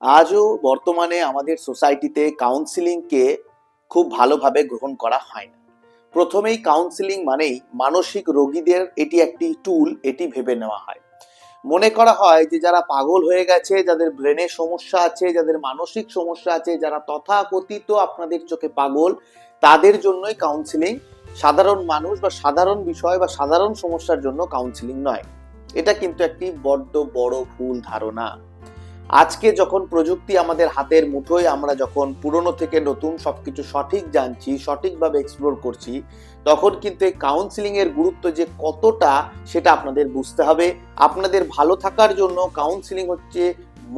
আজও বর্তমানে আমাদের সোসাইটিতে কাউন্সিলিংকে খুব ভালোভাবে গ্রহণ করা হয় না। প্রথমেই কাউন্সিলিং মানেই মানসিক রোগীদের এটি একটি টুল এটি ভেবে নেওয়া হয়। মনে করা হয় যে যারা পাগল হয়ে গেছে, যাদের ব্রেনের সমস্যা আছে, যাদের মানসিক সমস্যা আছে, যারা তথাকথিত আপনাদের চোখে পাগল, তাদের জন্যই কাউন্সিলিং সাধারণ মানুষ বা সাধারণ বিষয় বা সাধারণ সমস্যার জন্য কাউন্সিলিং নয়। এটা কিন্তু একটি বড্ড বড় ভুল ধারণা। আজকে যখন প্রযুক্তি আমাদের হাতের মুঠোয়, আমরা যখন পুরনো থেকে নতুন সবকিছু সঠিক জানছি, সঠিকভাবে এক্সপ্লোর করছি, তখন কিন্তু এই কাউন্সিলিং এর গুরুত্ব যে কতটা, সেটা আপনাদের বুঝতে হবে। আপনাদের ভালো থাকার জন্য কাউন্সিলিং হচ্ছে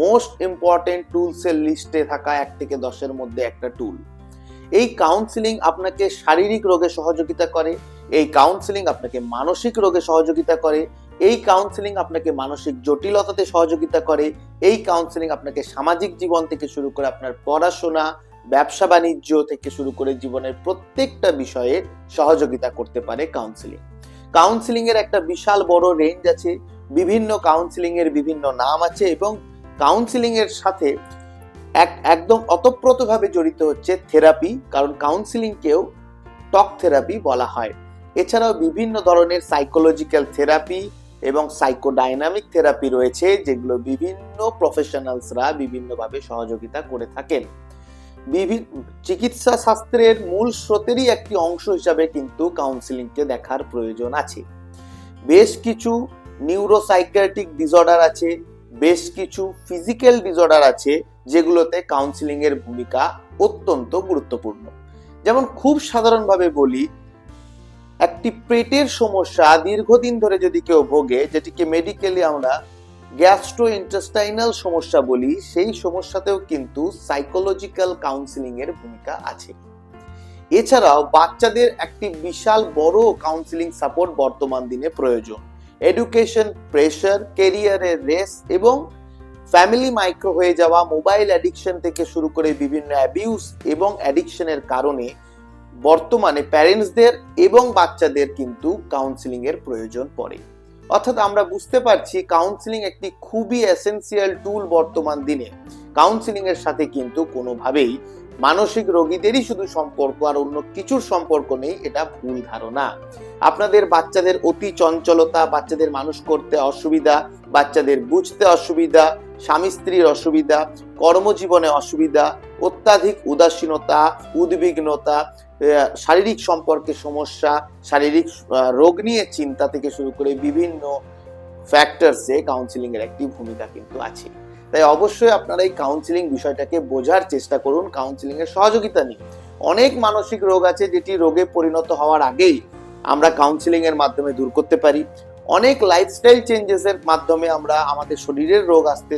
মোস্ট ইম্পর্টেন্ট টুলসের লিস্টে থাকা এক থেকে দশের মধ্যে একটা টুল এই কাউন্সিলিং আপনাকে শারীরিক রোগে সহযোগিতা করে, এই কাউন্সিলিং আপনাকে মানসিক রোগে সহযোগিতা করে এই কাউন্সিলিং আপনাকে মানসিক জটিলতাতে সহযোগিতা করে, এই কাউন্সিলিং আপনাকে সামাজিক জীবন থেকে শুরু করে আপনার পড়াশোনা, ব্যবসা বাণিজ্য থেকে শুরু করে জীবনের প্রত্যেকটা বিষয়ে সহযোগিতা করতে পারে কাউন্সিলিং কাউন্সিলিং এর একটা বিশাল বড় রেঞ্জ আছে, বিভিন্ন কাউন্সিলিং এর বিভিন্ন নাম আছে এবং কাউন্সিলিং এর সাথে এক, একদম অতপ্রতভাবে জড়িত হচ্ছে থেরাপি কারণ কাউন্সিলিংকেও টক থেরাপি বলা হয়। এছাড়াও বিভিন্ন ধরনের সাইকোলজিক্যাল থেরাপি এবং সাইকোডাইনামিক থেরাপি রয়েছে, যেগুলো বিভিন্ন প্রফেশনালসরা বিভিন্নভাবে সহযোগিতা করে থাকেন। বিভিন্ন চিকিৎসা শাস্ত্রের মূল স্রোতেরই একটি অংশ হিসাবে কিন্তু কাউন্সিলিংকে দেখার প্রয়োজন আছে। বেশ কিছু নিউরোসাইকিয়াট্রিক ডিসঅর্ডার আছে, বেশ কিছু ফিজিক্যাল ডিসঅর্ডার আছে, যেগুলোতে কাউন্সিলিং এর ভূমিকা অত্যন্ত গুরুত্বপূর্ণ। যেমন খুব সাধারণভাবে বলি একটি পেটের সমস্যা দীর্ঘদিন ধরে যদি কেউ ভোগে, যেটিকে মেডিকেলি আমরা গ্যাস্ট্রো ইন্টেস্টাইনাল সমস্যা বলি, সেই সমস্যাতেও কিন্তু সাইকোলজিক্যাল কাউন্সিলিং এর ভূমিকা আছে। এছাড়াও বাচ্চাদের একটি বিশাল বড় কাউন্সিলিং সাপোর্ট বর্তমান দিনে প্রয়োজন। এডুকেশন প্রেশার কেরিয়ারের রেস এবং ফ্যামিলি মাইক্রো হয়ে যাওয়া মোবাইল অ্যাডিকশন থেকে শুরু করে বিভিন্ন অ্যাবিউস এবং অ্যাডিকশনের কারণে বর্তমানে প্যারেন্টসদের এবং বাচ্চাদের কিন্তু কাউন্সিলিং এর প্রয়োজন পড়ে। অর্থাৎ আমরা বুঝতে পারছি কাউন্সিলিং একটি খুবই এসেন্সিয়াল টুল বর্তমান দিনে। কাউন্সিলিং এর সাথে কিন্তু কোনোভাবেই মানসিক রোগীদেরই শুধু সম্পর্ক আর অন্য কিছুর সম্পর্ক নেই, এটা ভুল ধারণা। আপনাদের বাচ্চাদের অতি চঞ্চলতা, বাচ্চাদের মানুষ করতে অসুবিধা, বাচ্চাদের বুঝতে অসুবিধা, স্বামী স্ত্রীর অসুবিধা, কর্মজীবনে অসুবিধা, অত্যাধিক উদাসীনতা, উদ্বিগ্নতা শারীরিক সম্পর্কে সমস্যা, শারীরিক রোগ নিয়ে চিন্তা থেকে শুরু করে বিভিন্ন ফ্যাক্টরসে কাউন্সিলিংয়ের একটি ভূমিকা কিন্তু আছে। তাই অবশ্যই আপনারা এই কাউন্সিলিং বিষয়টাকে বোঝার চেষ্টা করুন কাউন্সিলিং এর সহযোগিতা নিন। অনেক মানসিক রোগ আছে যেটি রোগে পরিণত হওয়ার আগেই আমরা কাউন্সিলিং এর মাধ্যমে দূর করতে পারি। অনেক লাইফস্টাইল চেঞ্জেস এর মাধ্যমে আমরা আমাদের শরীরের রোগ আসতে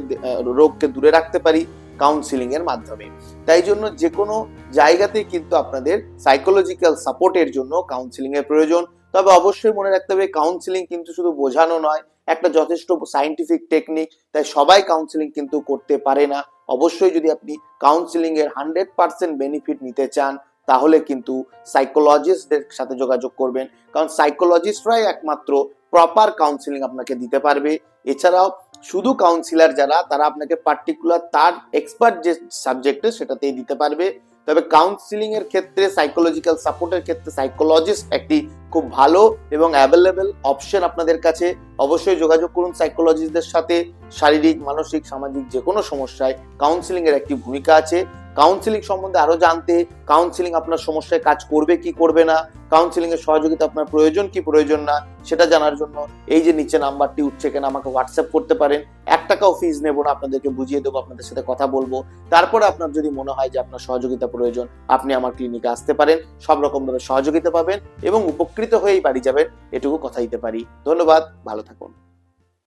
রোগকে দূরে রাখতে পারি কাউন্সিলিং এর মাধ্যমে। তাই জন্য যে কোনো জায়গাতে কিন্তু আপনাদের সাইকোলজিক্যাল সাপোর্টের জন্য কাউন্সিলিং এর প্রয়োজন। তবে অবশ্যই মনে রাখতে হবে কাউন্সিলিং কিন্তু শুধু বোঝানো নয় একটা যথেষ্ট সাইন্টিফিক টেকনিক তাই সবাই কাউন্সিলিং কিন্তু করতে পারে না। অবশ্যই যদি আপনি কাউন্সিলিং এর হান্ড্রেড পার্সেন্ট বেনিফিট নিতে চান, তাহলে কিন্তু সাইকোলজিস্টদের সাথে যোগাযোগ করবেন। কারণ সাইকোলজিস্টরাই একমাত্র প্রপার কাউন্সিলিং আপনাকে দিতে পারবে। এছাড়াও শুধু কাউন্সিলর যারা, তারা আপনাকে পার্টিকুলার তার এক্সপার্ট যে সাবজেক্টে সেটাতেই দিতে পারবে। তবে কাউন্সিলিং এর ক্ষেত্রে সাইকোলজিক্যাল সাপোর্টের ক্ষেত্রে সাইকোলজিস্ট একটি খুব ভালো এবং অ্যাভেলেবেল অপশন আপনাদের কাছে। অবশ্যই যোগাযোগ করুন সাইকোলজিস্টদের সাথে। শারীরিক, মানসিক, সামাজিক যে কোনো সমস্যায় কাউন্সিলিং এর একটি ভূমিকা আছে। কাউন্সিলিং সম্বন্ধে আরও জানতে কাউন্সিলিং আপনার সমস্যায় কাজ করবে কি করবে না কাউন্সিলিং এর সহযোগিতা আপনার প্রয়োজন কি প্রয়োজন না, সেটা জানার জন্য এই যে নিচে নাম্বারটি উঠছে কেন আমাকে হোয়াটসঅ্যাপ করতে পারেন। এক টাকাও ফিজ নেব না, আপনাদেরকে বুঝিয়ে দেবো, আপনাদের সাথে কথা বলব। তারপরে আপনার যদি মনে হয় যে আপনার সহযোগিতা প্রয়োজন, আপনি আমার ক্লিনিকে আসতে পারেন, সব রকম ভাবে সহযোগিতা পাবেন এবং উপকৃত হয়েই বাড়ি যাবেন, এটুকু কথা দিতে পারি। ধন্যবাদ, ভালো থাকুন।